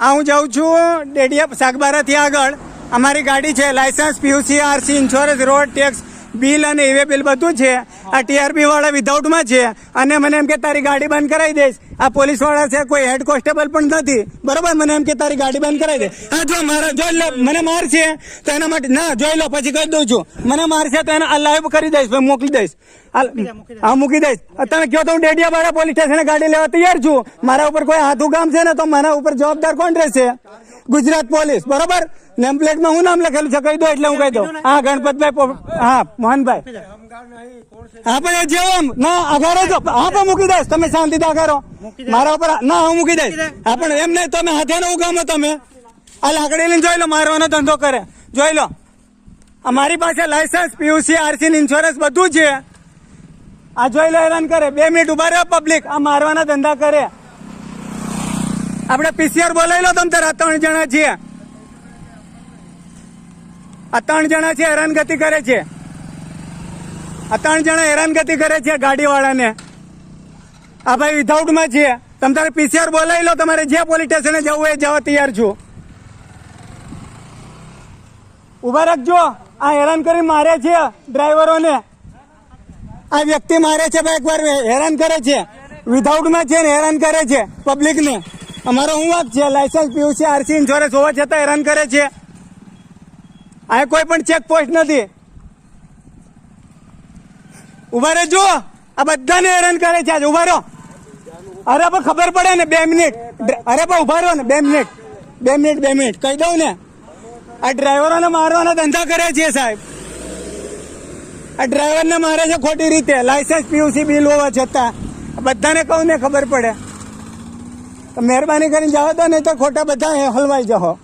આ હું જાઉં છું, ડેડિયા સાગબારાથી આગળ. અમારી ગાડી છે, licence, PUC, RC, insurance, road, tax, bill અને ઇવે બિલ બધું છે. આ ટીઆરપી વાળા વિધાઉટમાં છે. અને મને એમ કે તારી ગાડી બંધ કરાવી દઈશ. આ પોલીસવાળા છે કોઈ હેડ કોન્સ્ટેબલ પણ નથી. બરોબર? મને એમ કે તારી ગાડી બંધ કરાવી દે. હા જો મારા જોઈ લો મને મારશે તો એના માટે ના જોઈ લો પછી કહી દઉં છું. મને મારશે તો એને આ લાઈવ કરી દઈશ મોકલી દઈશ. હા મૂકી દઈશ. તમે કહો તો હું ડેડિયાબારા પોલીસ સ્ટેશને ગાડી લેવા તૈયાર છું. મારા ઉપર કોઈ હાથું કામ છે ને તો મારા ઉપર જવાબદાર કોણ રહેશે? ગુજરાત પોલીસ. બરોબર? નેમ પ્લેટમાં હું નામ લખેલું છે? કહી દો એટલે હું કહી દઉં. હા ગણપતભાઈ હા મોહનભાઈ. હા પણ જેવો ના અઘારો જો હા પણ મૂકી દઈશ. તમે શાંતિથી આઘારો મારા ઉપર ના હું મૂકી દઈશ. હા પણ એમ નહીં તમે હાથે નો ઉગામો તમે. આ લાકડી લઈને જોઈ લો મારવાનો ધંધો કરે. જોઈ લો. અમારી પાસે લાયસન્સ પીયુસી આરસી ઇન્સ્યોરન્સ બધું છે. આ જોઈ લો હેરાન કરે. બે મિનિટ ઊભા રહ્યો પબ્લિક આ મારવાના ધંધા કરે. આપણે પીસીઆર બોલાવી લો તમે તાર. આ ત્રણ જણા છીએ. આ ત્રણ જણા છે હેરાનગતિ કરે છે. આ ત્રણ જણા હેરાનગતિ કરે છે ગાડી વાળાને આ ભાઈ વિધાઉટમાં છે. તમ તારે પીસીઆર બોલાવી લો, તમારે જે પોલીસ સ્ટેશને જવું એ જવા તૈયાર છો. ઊભા રાખજો. આ હેરાન કરી મારે છે ડ્રાઈવરોને. આ વ્યક્તિ મારે છે બાઇક પર હેરાન કરે છે. વિધાઉટમાં છે ને હેરાન કરે છે પબ્લિકને. અમારો હું વાક છે? લાયસન્સ પીયુસી આરસી ઇન્સ્યોરન્સ હોવા છતાં હેરાન કરે છે. આ કોઈ પણ ચેક પોસ્ટ નથી. ઊભા રહેજો. આ બધાને હેરાન કરે છે. આજે ઊભા રહો. અરે પણ ખબર પડે ને, બે મિનિટ. અરે પણ ઊભા રહો ને, બે મિનિટ. બે મિનિટ બે મિનિટ. કહી દઉં ને, આ ડ્રાઈવરોને મારવાના ધંધા કરે છે સાહેબ. આ ડ્રાઈવરને મારે છે ખોટી રીતે. લાયસન્સ પીયુસી બિલ હોવા છતાં. બધાને કહું ને ખબર પડે. તો મહેરબાની કરીને જાઓ તો નહીં તો ખોટા બધા હલવાઈ જાઓ